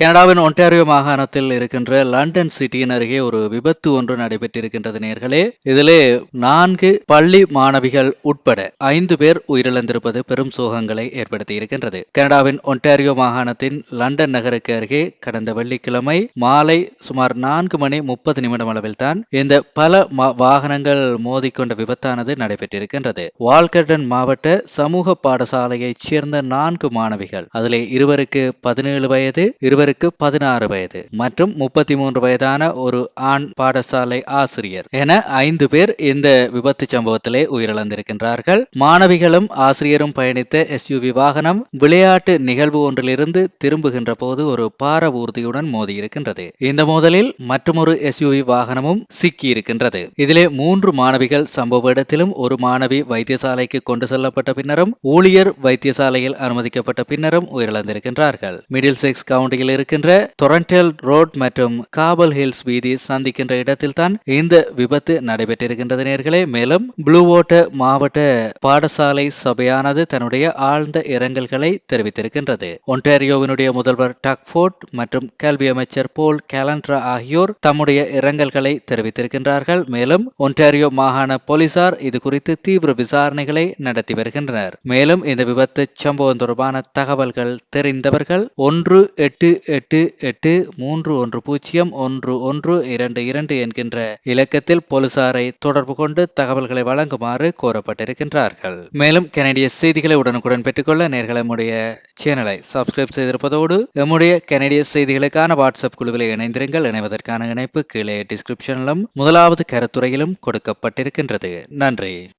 கனடாவின் ஒன்டாரியோ மாகாணத்தில் இருக்கின்ற லண்டன் சிட்டியின் அருகே ஒரு விபத்து ஒன்று நடைபெற்றிருக்கின்றது நேர்களே. இதிலே நான்கு பள்ளி மாணவிகள் உட்பட ஐந்து பேர் உயிரிழந்திருப்பது பெரும் சோகங்களை ஏற்படுத்தி இருக்கின்றது கனடாவின் ஒன்டாரியோ மாகாணத்தின் லண்டன் நகருக்கு அருகே கடந்த வெள்ளிக்கிழமை மாலை சுமார் நான்கு மணி முப்பது நிமிடம் அளவில் தான் இந்த பல வாகனங்கள் மோதிக்கொண்ட விபத்தானது நடைபெற்றிருக்கின்றது. வால்கர்டன் மாவட்ட சமூக பாடசாலையைச் சேர்ந்த நான்கு மாணவிகள் அதிலே இருவருக்கு பதினேழு வயது இருவருக்கு பதினாறு வயது மற்றும் முப்பத்தி மூன்று வயதான ஒரு ஆண் பாடசாலை ஆசிரியர் என ஐந்து பேர் இந்த விபத்து சம்பவத்திலே உயிரிழந்திருக்கின்றார்கள். மாணவிகளும் ஆசிரியரும் பயணித்த எஸ்யூவி வாகனம் விளையாட்டு நிகழ்வு ஒன்றிலிருந்து திரும்புகின்ற போது ஒரு பார ஊர்தியுடன் மோதியிருக்கின்றது. இந்த மோதலில் மற்றொரு எஸ்யூவி வாகனமும் சிக்கி இருக்கின்றது இதிலே மூன்று மாணவிகள் சம்பவ இடத்திலும் ஒரு மாணவி வைத்தியசாலைக்கு கொண்டு செல்லப்பட்ட பின்னரும் ஊழியர் வைத்தியசாலையில் அனுமதிக்கப்பட்ட பின்னரும் உயிரிழந்திருக்கின்றார்கள். மிடில் செக்ஸ் கவுண்டியில் இருக்கின்ற டொரண்டல் ரோட் மற்றும் காபல் ஹில்ஸ் வீதி சந்திக்கின்ற இடத்தில்தான் இந்த விபத்து நடைபெற்றிருக்கின்றது நேர்களே. மேலும் ப்ளூ ஓட்டர் மாவட்ட பாடசாலை சபையானது தன்னுடைய ஆழ்ந்த இரங்கல்களை தெரிவித்திருக்கின்றது. ஒன்டாரியோவினுடைய முதல்வர் டக்ஃபோர்ட் மற்றும் கல்வி அமைச்சர் போல் கேலண்ட்ரா ஆகியோர் தம்முடைய இரங்கல்களை தெரிவித்திருக்கின்றார்கள். மேலும் ஒன்டாரியோ மாகாண போலீசார் இது குறித்து தீவிர விசாரணைகளை நடத்தி வருகின்றனர். மேலும் இந்த விபத்து சம்பவம் தொடர்பான தகவல்கள் தெரிந்தவர்கள் ஒன்று எட்டு எட்டு எட்டு மூன்று ஒன்று பூஜ்ஜியம் ஒன்று ஒன்று இரண்டு இரண்டு என்கின்ற இலக்கத்தில் போலீசாரை தொடர்பு கொண்டு தகவல்களை வழங்குமாறு கோரப்பட்டிருக்கின்றார்கள். மேலும் கனடிய செய்திகளை உடனுக்குடன் பெற்றுக்கொள்ள நேர்கள் நம்முடைய சேனலை சப்ஸ்கிரைப் செய்திருப்பதோடு நம்முடைய கனடிய செய்திகளுக்கான வாட்ஸ்அப் குழுவில் இணைந்திருங்கள். இணைவதற்கான இணைப்பு கீழே டிஸ்கிரிப்ஷனிலும் முதலாவது கருத்துறையிலும் கொடுக்கப்பட்டிருக்கின்றது. நன்றி.